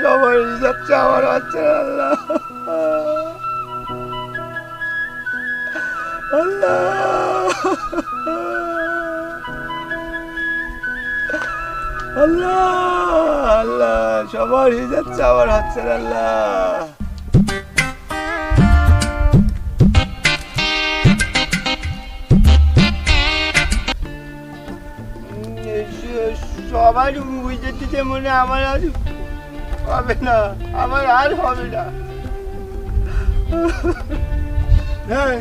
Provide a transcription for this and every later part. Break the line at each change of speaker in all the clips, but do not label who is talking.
সবার যাচ্ছে, আমার হচ্ছে আল্লাহ। আল্লাহ। আল্লাহ সবার যাচ্ছে, আমার হচ্ছে আল্লাহ। সবাই বুঝে দিতে মনে আমার আর হবে না আমার আর হবে না।
হ্যাঁ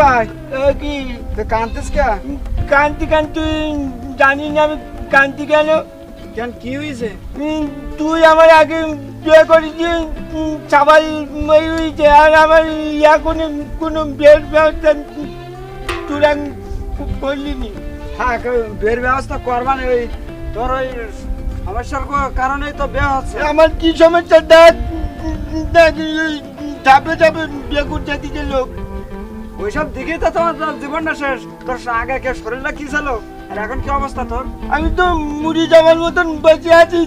ভাই
কি?
তো কাঁদতিস কে?
কান্তি কান্তি জানি না আমি কান্তি কেন।
কেন কি হয়েছে?
তুই আমার আগে বিয়ে করেছিস চাবাল মই হয়েছে আর আমার ইয়া কোনো কোনো বিয়ের ব্যবস্থা আমি করলি নি।
হ্যাঁ বের ব্যবস্থা করবানি ওই তোর ওই সমস্যার কারণেই তো বিয়ে হচ্ছে।
আমার কি সমস্যা? দেখ দেখ ধাপে ধাপে বিয়ে করতে দিচ্ছে লোক।
ওইসব দিকেই তো তোমার জীবনটা শেষ। তোর আগে কে শরীরটা কি ছিল? আর এখন কি অবস্থা তোর?
আমি তো মুড়ি যাওয়ার মতন বেঁচে আছি।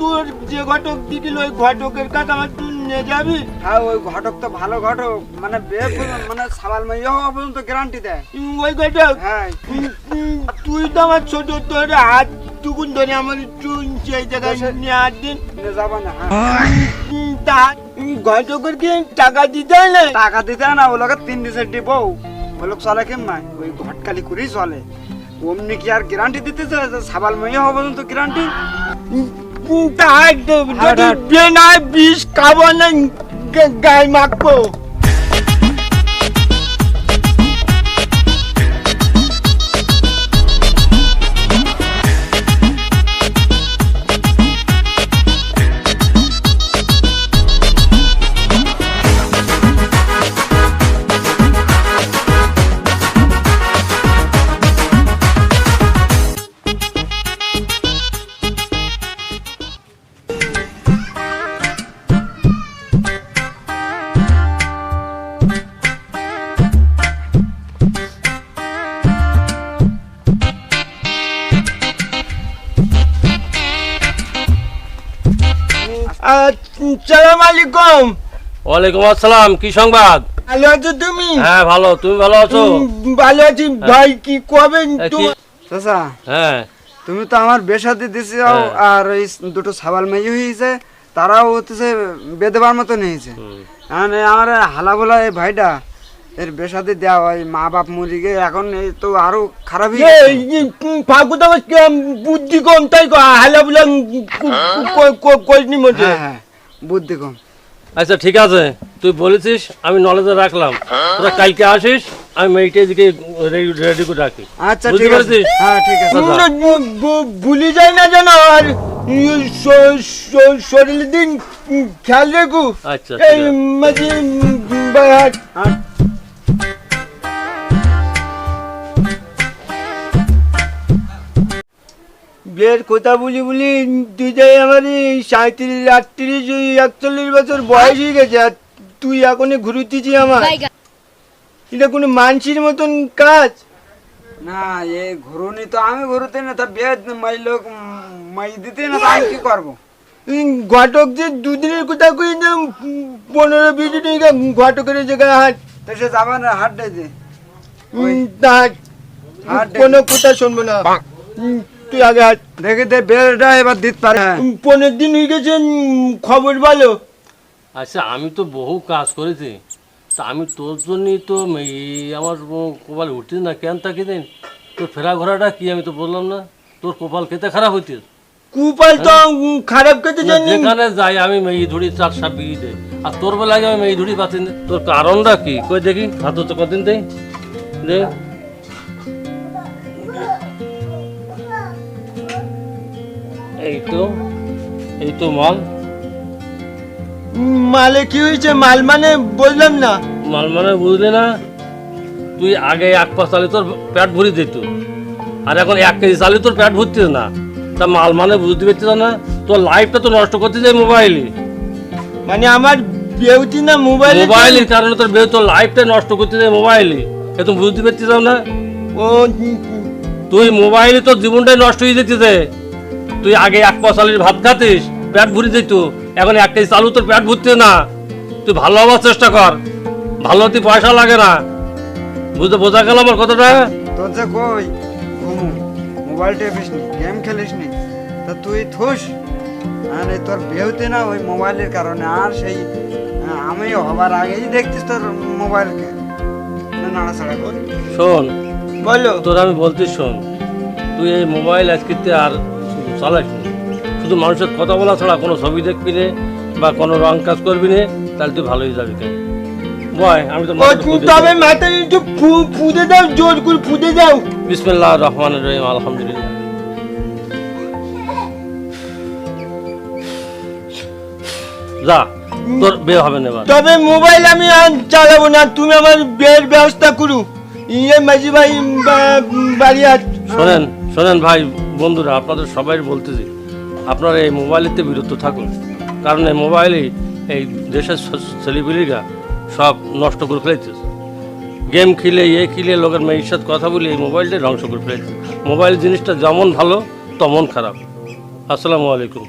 তোর যে ঘটক দিদিল ওই ঘটকের কাছে আমার তুই নিয়ে যাবি?
হ্যাঁ ওই ঘটক তো ভালো ঘটক। মানে মানে সাবাল মাইয়া হওয়া পর্যন্ত গ্যারান্টি দেয়।
ওই ঘটক?
হ্যাঁ।
তুই তো আমার ছোট তোর হাত টুকুন ধরে আমার চুন সেই জায়গায় নিয়ে
হ্যাঁ।
উম, তা উম, ঘটকের কি টাকা দিতে হয় না?
টাকা দিতে হয় না ওগুলোকে তিন দিছে দিব ওগুলো চলে কেমন ওই ঘটকালি করেই চলে। অমনি কি আর গ্যারান্টি দিতেছে যে সাবাল মাইয়া হওয়া পর্যন্ত গ্যারান্টি
তা। বিয়ে না বিষ খাব না গায়ে মাখবো। সালাম আলাইকুম
ওয়ালাইকুম আসসালাম কি সংবাদ?
ভালো আছো তুমি?
হ্যাঁ ভালো তুমি ভালো আছো?
ভালো আছি। ভাই কি কবে
এ,
চাচা
হ্যাঁ।
তুমি তো আমার বেসাদি দিছি
হ্যাঁ।
আর এই দুটো সাবাল মেয়ে হয়েছে তারাও হচ্ছে বেদবার মতো নিয়েছে মানে আমার হালা বলা এই ভাইটা এর বেসাদি দেওয়া হয় মা বাপ মরি গিয়ে এখন এই তো আরও খারাপ
ফাঁকু তো বুদ্ধি কম তাই হালা বুলা করিনি মধ্যে
হ্যাঁ হ্যাঁ বুদ্ধি কম।
আচ্ছা ঠিক আছে তুই বলেছিস আমি নলেজে রাখলাম। তোরা কালকে আসিস আমি মেয়েটা এদিকে রেডি করে রাখি।
আচ্ছা ঠিক আছে। হ্যাঁ ঠিক আছে।
ভুলি যায় না যেন আর উম, শ- শ- শরীরের দিন খেয়াল রেখো।
আচ্ছা
এই মাঝে বিয়ের কথা বলি বলি তুই যাই আমার সাঁত্রিশ আটত্রিশ ওই একচল্লিশ বছর বয়স হয়ে গেছে আর তুই এখন ঘুরুতেছি আমার। এটা কোনো মানসির মতন কাজ?
না এ ঘুরুনি তো আমি ঘুরুতে না তা বিয়ে মাই লোক মাই দিতে না তা আমি কি করব?
উম, ঘটক যে দুদিনের কথা কই না পনেরো বিশ টাকা ঘটকের জায়গায় হাট।
তো সে যাবে না হাট
হাট।
হাট
কোনো কথা শুনব না। তুই আগে
দেখে দে এবার দিতে পারে। হ্যাঁ।
পনেরো দিন হয়ে গেছে খবর ভালো।
আচ্ছা আমি তো বহু কাজ করেছি। তা আমি তোর জন্যই তো আমার কপাল উঠছিস না কেন তাকি দিন তোর ফেরা ঘোরাটা কি আমি তো বললাম না? তোর কপাল খেতে খারাপ হইতিস
কুপাল তো খারাপ খেতে জানি।
যেখানে যাই আমি মেয়ে ধরি চার সাপ বিয়ে দেয় আর তোর বেলায় আমি মেয়ে ধরি পাচ্ছি তোর কারণটা কি? কই দেখি হাত তো কদিন দেই? দে। এই তো এই তো মাল।
মালে কি হয়েছে? মাল মানে বললাম না।
মাল মানে বুঝলি না তুই আগে এক চালি তোর পেট ভরি দিত। আর এখন এক কেজি চালি তোর পেট ভরতিস না। তা মাল মানে বুঝতে পারছিস না তোর লাইফটা তো নষ্ট করতে যায় মোবাইলে
মানে আমার বেউতি না মোবাইল
মোবাইলের কারণে তোর বের তোর লাইফটা নষ্ট করতে যায় মোবাইলে এ তুমি বুঝতে পারছিস না?
ও
তুই মোবাইলে তোর জীবনটাই নষ্ট হয়ে যেতেছে তুই আগে এক পয়সালির ভাত খাতিস পেট ভরে যেত। এখন এক কেজি চালু তোর পেট ভরতে না। তুই ভালো হওয়ার চেষ্টা কর। ভালো হতে পয়সা লাগে না। বুঝতে বোঝা গেল আমার কথাটা?
তোর যে কই? মোবাইল টেপিস নি গেম খেলিস নি? তা তুই থুস। আর তোর বেহতে না ওই মোবাইলের কারণে। আর সেই আমি হবার আগেই দেখতিস তোর মোবাইলকে। নাড়াচাড়া করি।
শোন
বলো।
তোর আমি বলতে শোন তুই এই মোবাইল আজকে আর চালাস নি। শুধু মানুষের কথা বলা ছাড়া কোনো ছবি দেখবি নে বা কোনো রং কাজ করবি নে তাহলে তুই ভালোই যাবি কেন? বয় আমি তো
ও তবে মাথায় একটু ফুদে দাও জোর করে ফুদে দাও।
বিসমিল্লাহ রহমান রহিম আলহামদুলিল্লাহ। যা তোর বিয়ে হবে না
তবে মোবাইল আমি আর চালাবো না তুমি আমার বিয়ের ব্যবস্থা করু। ইয়ে মাঝি ভাই বাড়ি
শোনেন শোনেন ভাই বন্ধুরা, আপনাদের সবাই বলতেছি আপনারা এই মোবাইলেতে বিরত থাকুন, কারণ এই মোবাইলে এই দেশের ছেলেপিলিরা সব নষ্ট করে ফেলেছে। গেম খেলে, এ খেলে লোকের মেয়ের সাথে কথা বলে এই মোবাইলটাই ধ্বংস করে ফেলেছে। মোবাইল জিনিসটা যেমন ভালো, তেমন খারাপ। আসসালামু আলাইকুম।